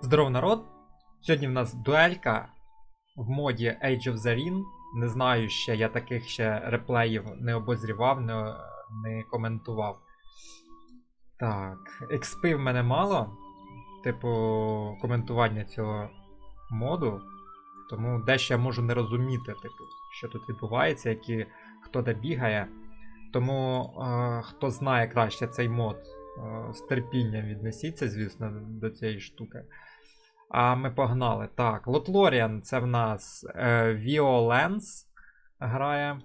Здоров народ! Сьогодні в нас дуелька в моді Age of the Ring. Не знаю ще, я таких ще реплеїв не обозрівав, не, не коментував. Так, експи в мене мало. Типу, коментування цього моду. Тому дещо я можу не розуміти, типу, що тут відбувається, які, хто де бігає. Тому е, хто знає краще цей мод, е, з терпінням віднесіться, звісно, до цієї штуки. А ми погнали. Так, Лотлоріан це в нас е, Violence грає.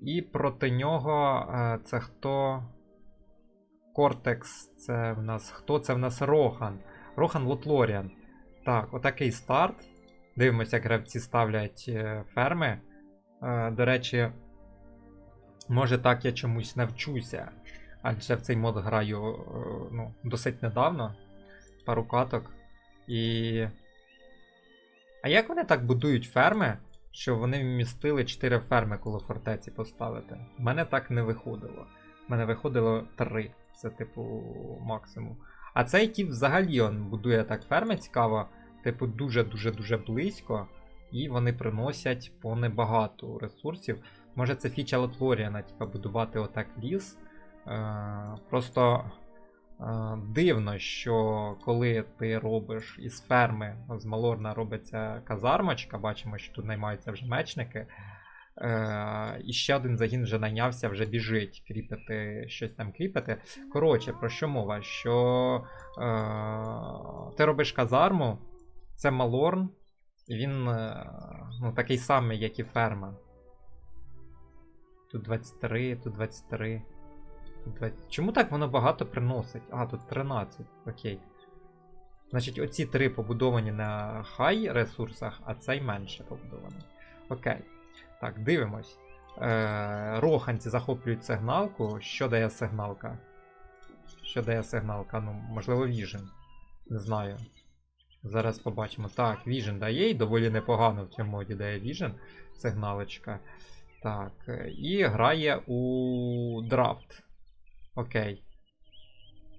І проти нього е, це хто? Кортекс, це в нас хто? Це в нас Рохан. Рохан Лотлоріан. Так, отакий старт. Дивимося, як гравці ставлять е, ферми. До речі, може так я чомусь навчуся. Адже в цей мод граю ну, досить недавно. Пару каток. І. А як вони так будують ферми, що вони вмістили 4 ферми коло фортеці поставити? У мене так не виходило. У мене виходило 3. Це, типу, максимум. А цей тип взагалі он будує так ферми цікаво, типу, дуже-дуже-дуже близько. І вони приносять по небагато ресурсів. Може це фіча Лотлоріана, типу, будувати отак ліс. Е, просто дивно, що коли ти робиш із ферми, з Малорна робиться казармочка, бачимо, що тут наймаються вже мечники. Е, і ще один загін вже найнявся, вже біжить кріпити, щось там кріпити. Коротше, про що мова? Що е, ти робиш казарму, це Малорн, і він е, ну, такий самий, як і ферма. Тут 23, тут 23. Тут 20. Чому так воно багато приносить? А, тут 13. Окей. Значить, оці три побудовані на хай ресурсах, а цей менше побудований. Окей. Так, дивимось. Е, Роханці захоплюють сигналку. Що дає сигналка? Що дає сигналка? Ну, можливо, Віжен. Не знаю. Зараз побачимо. Так, Vision дає і доволі непогано в цьому моді дає Vision. Сигналочка. Так. І грає у драфт. Окей.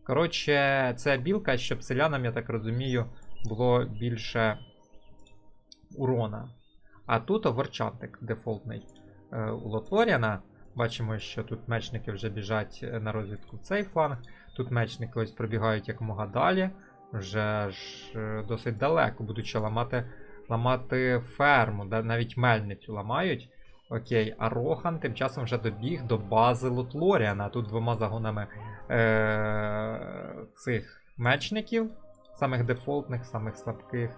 Коротше, це білка, щоб селянам, я так розумію, було більше урона. А тут оверчантик дефолтний е, у Лотлоріана. Бачимо, що тут мечники вже біжать е, на розвідку в цей фланг. Тут мечники ось пробігають якомога далі. Вже ж е, досить далеко, будучи ламати, ламати ферму, навіть мельницю ламають. Окей, а Рохан тим часом вже добіг до бази Лотлоріана. Тут двома загонами е- цих мечників, самих дефолтних, самих слабких.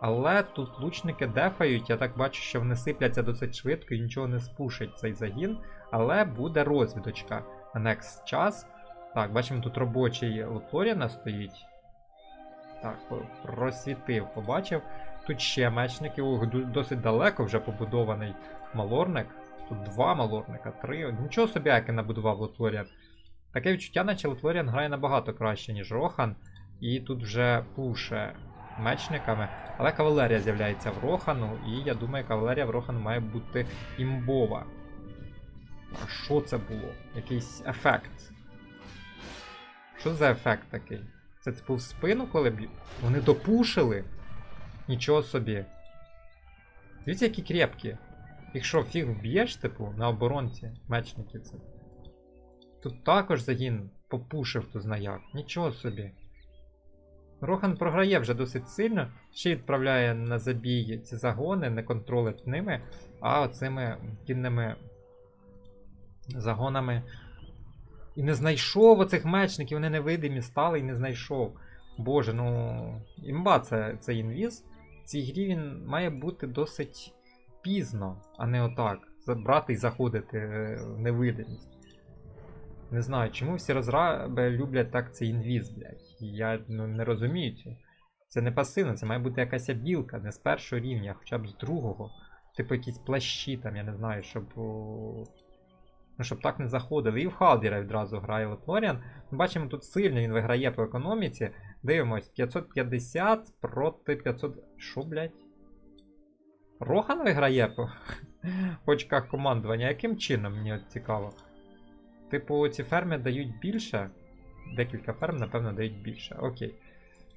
Але тут лучники дефають, я так бачу, що вони сипляться досить швидко і нічого не спушить цей загін. Але буде розвідочка на next час. Так, бачимо, тут робочий Лотлоріана стоїть. Так, просвітив, побачив. Тут ще мечники, досить далеко вже побудований малорник. Тут два малорника, три. Нічого собі, як і набудував Лотлоріан. Таке відчуття, наче Лотлоріан грає набагато краще, ніж Рохан. І тут вже пуше мечниками. Але кавалерія з'являється в Рохану, і я думаю, кавалерія в Рохану має бути імбова. А що це було? Якийсь ефект. Що за ефект такий? Це типу в спину, коли б'ють? Вони допушили? Нічого собі. Дивіться, які крепкі. Їх що, фіг вб'єш, типу, на оборонці мечники це. Тут також загін попушив хто зна як. Нічого собі. Рохан програє вже досить сильно, ще відправляє на забій ці загони, не контролить ними, а оцими кінними загонами. І не знайшов оцих мечників, вони невидимі стали і не знайшов. Боже, ну. Імба це, це інвіз. Цій грі він має бути досить пізно, а не отак. Забрати і заходити е, в невидимість. Не знаю, чому всі розраби люблять так цей інвіз, блядь. Я ну, не розумію цього. Це не пасивно, це має бути якась білка, не з першого рівня, а хоча б з другого. Типу якісь плащі там, я не знаю, щоб. Ну, щоб так не заходили. І в Халдіра відразу грає Лотлоріан. Ми бачимо, тут сильно він виграє по економіці. Дивимось, 550 проти 500. Що, блядь? Рохан виграє по очках командування. Яким чином мені цікаво? Типу, ці ферми дають більше. Декілька ферм, напевно, дають більше. Окей.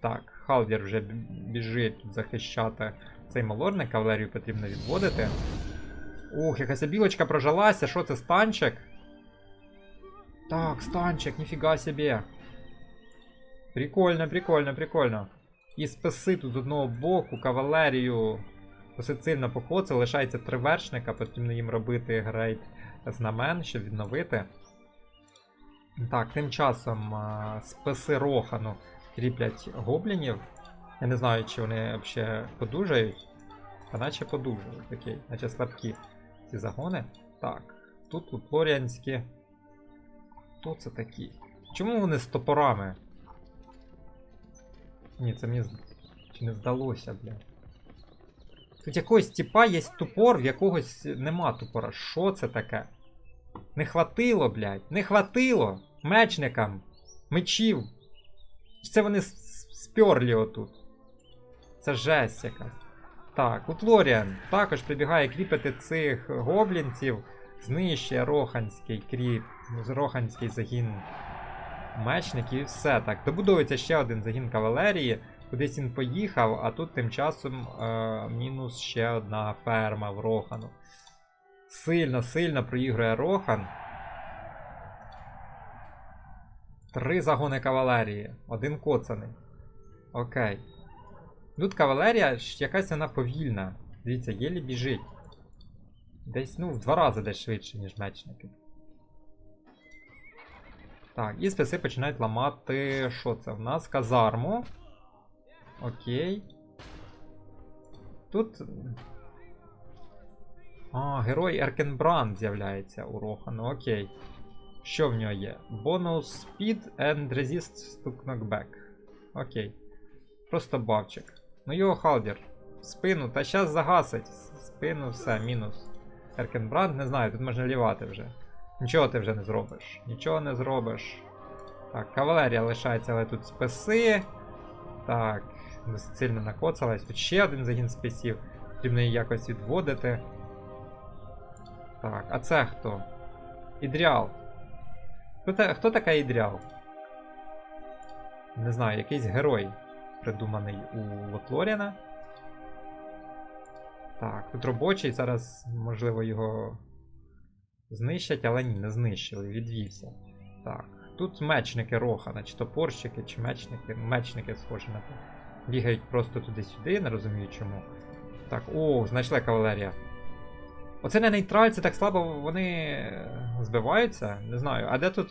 Так, Халдір вже біжить захищати цей малорник, кавалерію потрібно відводити. Ух, якась білочка прожалася, що це станчик? Так, станчик, ніфіга собі. Прикольно, прикольно, прикольно. І списи тут з одного боку, кавалерію досить сильно покоцали, лишається три вершника, потрібно їм робити грейд знамен, щоб відновити. Так, тим часом а, списи Рохану кріплять гоблінів. Я не знаю, чи вони взагалі подужають. Та наче подужають, окей, наче слабкі ці загони. Так, тут луплоріанські. Хто це такі? Чому вони з топорами? Ні, це мені чи не здалося, бля. Тут якогось типа є топор, в якогось нема топора. Що це таке? Не хватило, блядь, не хватило мечникам мечів. Це вони с- с- сперлі отут. Це жесть яка. Так, Утлоріан також прибігає кріпити цих гоблінців. Знищує Роханський кріп, Роханський загін мечників і все так. Добудовується ще один загін кавалерії. Кудись він поїхав, а тут тим часом е, мінус ще одна ферма в Рохану. Сильно, сильно проігрує Рохан. Три загони кавалерії. Один коцаний. Окей. Тут кавалерія якась вона повільна. Дивіться, єлі біжить. Десь, ну, в два рази десь швидше, ніж мечники. Так, і списи починають ламати. Що це? В нас казарму. Окей. Тут. А, герой Еркенбранд з'являється у Рохану. Окей. Що в нього є? Бонус Speed and Resist to Knockback. Окей. Просто бавчик. Ну його халдір. В спину, та щас загасить. Спину, все, мінус. Еркенбранд, не знаю, тут можна лівати вже. Нічого ти вже не зробиш. Нічого не зробиш. Так, кавалерія лишається, але тут списи. Так, досить сильно накоцалась. Тут ще один загін списів. Потрібно її якось відводити. Так, а це хто? Ідріал. Хто, хто така Ідріал? Не знаю, якийсь герой, придуманий у Лотлоріана. Так, тут робочий, зараз, можливо, його знищать, але ні, не знищили, відвівся. Так, тут мечники Рохана, чи топорщики, чи мечники. Мечники схожі на те. Бігають просто туди-сюди, не розумію чому. Так, о, знайшли кавалерія. Оце не нейтральці так слабо вони е, збиваються. Не знаю. А де тут.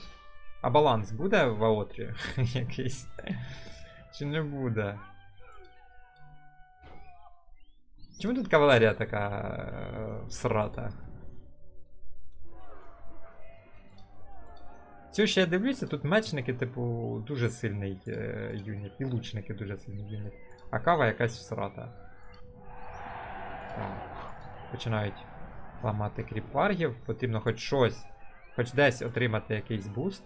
А баланс буде в Аотрі якийсь? Чи не буде? Чому тут кавалерія така е, всрата? Цю ще я дивлюся, тут мечники, типу, дуже сильний е, юніт, і лучники дуже сильний юніт. А кава якась всрата. Так. Починають ламати кріпваргів, потрібно хоч щось, хоч десь отримати якийсь буст.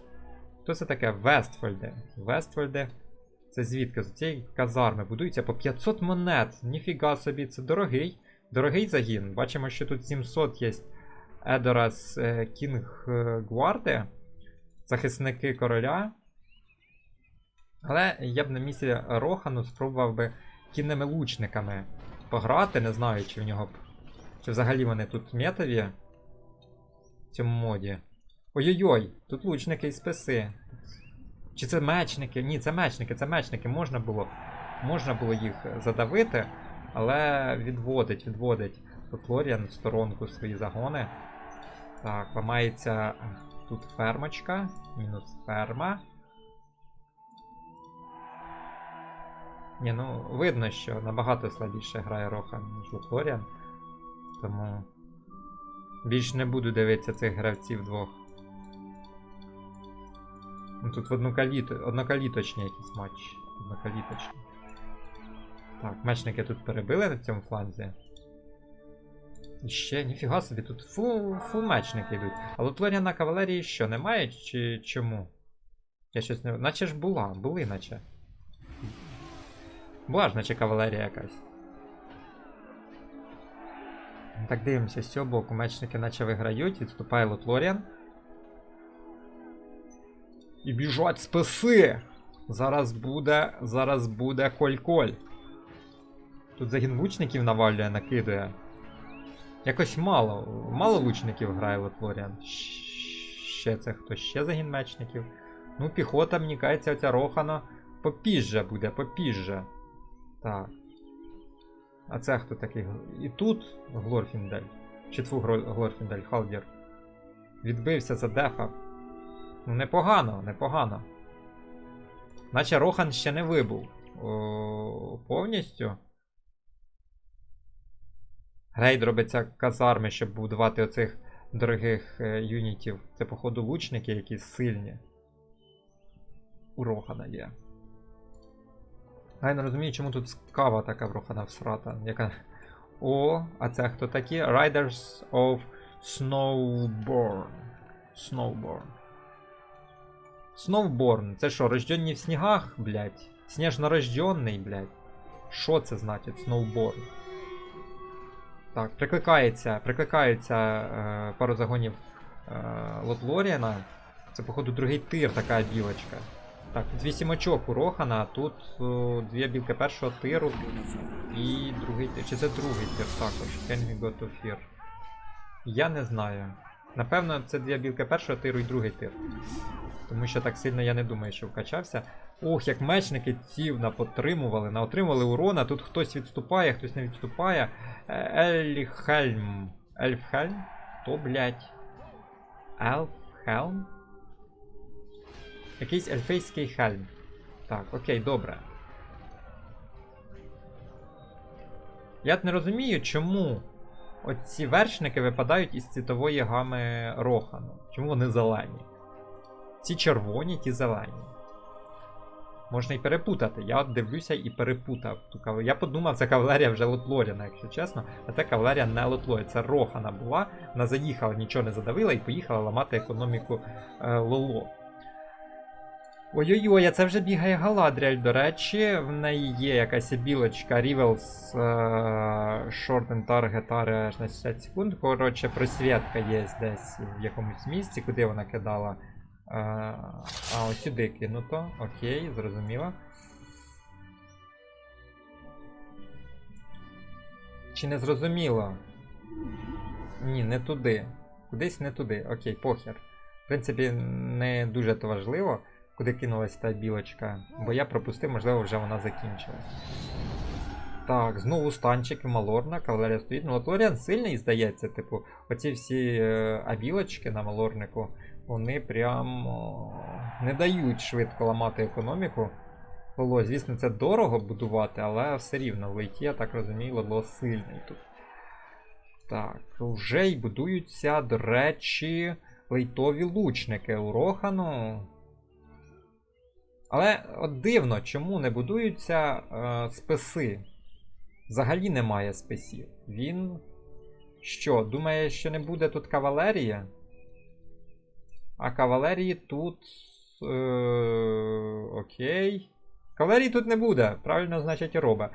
Що це таке? Вестфольде. Вестфольде. Це звідки? З цієї казарми будується по 500 монет. Ніфіга собі, це дорогий. Дорогий загін. Бачимо, що тут 700 є Едорас е, Кінг е, Гварди. Захисники короля. Але я б на місці Рохану спробував би кінними лучниками пограти. Не знаю, чи в нього. Чи взагалі вони тут метові в цьому моді. Ой-ой-ой, тут лучники і списи. Чи це мечники? Ні, це мечники, це мечники. Можна було можна було їх задавити, але відводить, відводить Флоріан в сторонку свої загони. Так, ламається тут фермочка. Мінус ферма. Ні, ну видно, що набагато слабіше грає Рохан, ніж Флоріан. Тому більш не буду дивитися цих гравців двох. Ну, Тут в однокаліто... однокаліточні якісь матчі. Однокаліточні. Так, мечники тут перебили на цьому фланзі. І ще, ніфіга собі, тут фул, фул мечники йдуть. А Лутлорія на кавалерії що, немає? Чи чому? Я щось не. Наче ж була, були наче. Була ж наче кавалерія якась. Так, дивимося, з цього боку мечники наче виграють, відступає Лотлоріан. І біжать списи! Зараз буде. Зараз буде коль-коль. Тут загін лучників навалює, накидує. Якось мало. Мало лучників грає Лотлоріан. Ще це хто? Ще загін мечників. Ну, піхота, мені кажеться, оця Рохана попізже буде, попізже. Так. А це хто такий? І тут Глорфіндель. Чи тву Глорфіндель, Халдір. Відбився за дефа. Ну, непогано, непогано. Наче Рохан ще не вибув. О, повністю. Грейд робиться казарми, щоб будувати оцих дорогих е, юнітів. Це, походу, лучники, які сильні. У Рохана є. А я не розумію, чому тут кава така в Рохана всрата. Яка. О, а це хто такі? Riders of Snowborn. Snowborn. Snowborn. Це що, рожденні в снігах, блядь? Сніжно-рожденний, блядь. Що це значить? Snowborn. Так, прикликається, прикликаються е, пару загонів е, Лотлоріана. Це, походу, другий тир, така білочка. Так, тут 8 очок у а тут о, дві білки першого тиру і другий тир. Чи це другий тир також? Can we go to fear? Я не знаю. Напевно, це дві білки першого тиру і другий тир. Тому що так сильно я не думаю, що вкачався. Ох, як мечники ців напотримували, наотримували урона. Тут хтось відступає, хтось не відступає. Е, Ельхельм. Ельфхельм? То, блядь. Елфхельм? Якийсь ельфейський хельм. Так, окей, добре. Я не розумію, чому оці вершники випадають із цвітової гами Рохану. Чому вони зелені? Ці червоні, ті зелені. Можна і перепутати. Я дивлюся і перепутав. Я подумав, це кавалерія вже Лотлоріна, якщо чесно. А це кавалерія не Лотлорі, це Рохана була. Вона заїхала, нічого не задавила і поїхала ламати економіку е, Лоло. Ой-ой-ой, а це вже бігає Галадріаль, до речі, в неї є якась білочка Rivals е, Shorten Target Area на 60 секунд. Коротше, просвітка є десь в якомусь місці, куди вона кидала. Е, а, ось сюди кинуто. Окей, зрозуміло. Чи не зрозуміло? Ні, не туди. Кудись не туди. Окей, похер. В принципі, не дуже то важливо, куди кинулась та білочка, бо я пропустив, можливо, вже вона закінчилась. Так, знову станчик і Малорна, кавалерія стоїть. Ну, Лотлоріан сильний, здається, типу, оці всі е, абілочки на малорнику, вони прям о, не дають швидко ламати економіку. Лоло, звісно, це дорого будувати, але все рівно в лейті, я так розумію, Лоло сильний тут. Так, вже й будуються, до речі, лейтові лучники у Рохану. Але от дивно, чому не будуються е, списи. Взагалі немає списів. Він. Що, думає, що не буде тут кавалерія? А кавалерії тут. Е, окей. Кавалерії тут не буде. Правильно, значить, робить.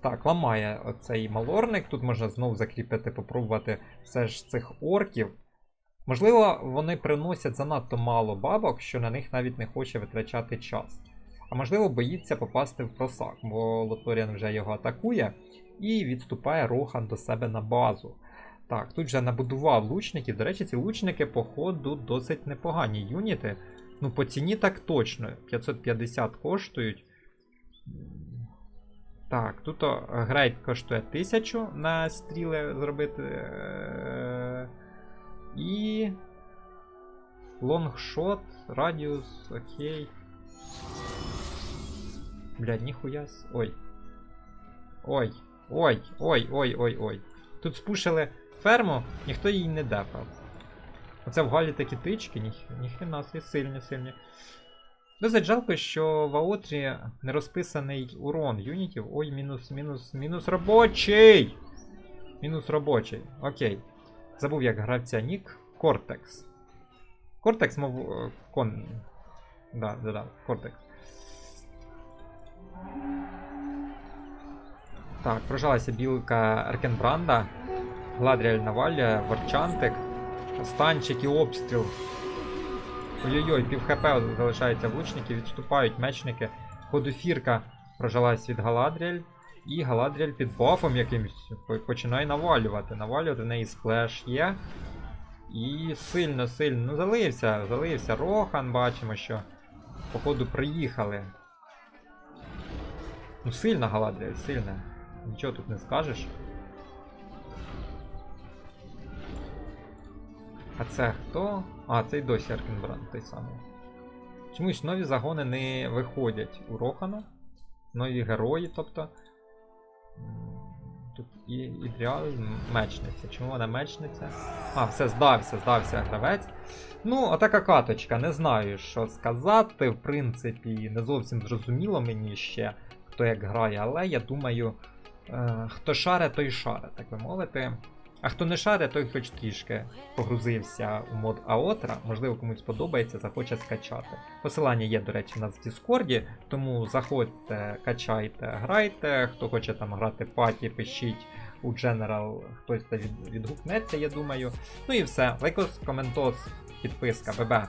Так, ламає оцей малорник. Тут можна знову закріпити, попробувати все ж цих орків. Можливо, вони приносять занадто мало бабок, що на них навіть не хоче витрачати час. А можливо, боїться попасти в просак, бо Лоторіан вже його атакує і відступає Рохан до себе на базу. Так, тут вже набудував лучників. До речі, ці лучники, по ходу, досить непогані юніти. Ну, по ціні так точно. 550 коштують. Так, тут грейд коштує 1000 на стріли зробити. е, І. Лонгшот, радіус, окей. Блядь, ніхуя. Ой. Ой. Ой, ой, ой, ой, ой. Тут спушили ферму, ніхто її не дефав. Оце в Галі такі тички, ніх, ніхрена собі сильні, сильні. Досить жалко, що в Аотрі не розписаний урон юнітів. Ой, мінус, мінус, мінус робочий! Мінус робочий. Окей. Забув, як гравця Нік. Кортекс. Кортекс, мов. е, Кон. Да, да, да, Кортекс. Так, прожалася білка Аркенбранда. Гладріаль Навалія, Варчантик. Станчик і обстріл. Ой-ой-ой, пів хп залишається в лучників, відступають мечники. Ходофірка прожилась від Галадріель. І Галадріель під бафом якимсь по- починає навалювати. Навалювати в неї сплеш є. І сильно, сильно. Ну, залився, залився. Рохан, бачимо, що походу приїхали. Ну, сильна Галадріель, сильна. Нічого тут не скажеш. А це хто? А, це й досі Аркенбранд, той самий. Чомусь нові загони не виходять у Рохану. Нові герої, тобто. Тут і Ідріал мечниця. Чому вона мечниця? А, все, здався, здався гравець. Ну, отака каточка, не знаю, що сказати. В принципі, не зовсім зрозуміло мені ще, хто як грає, але я думаю, е, хто шаре, той шаре, так би мовити. А хто не шаре, той хоч трішки погрузився у мод Аотра. Можливо, комусь сподобається, захоче скачати. Посилання є, до речі, у нас в Діскорді, тому заходьте, качайте, грайте. Хто хоче там грати паті, пишіть у General, хтось від, відгукнеться, я думаю. Ну і все. Лайкос, коментос, підписка, ББ.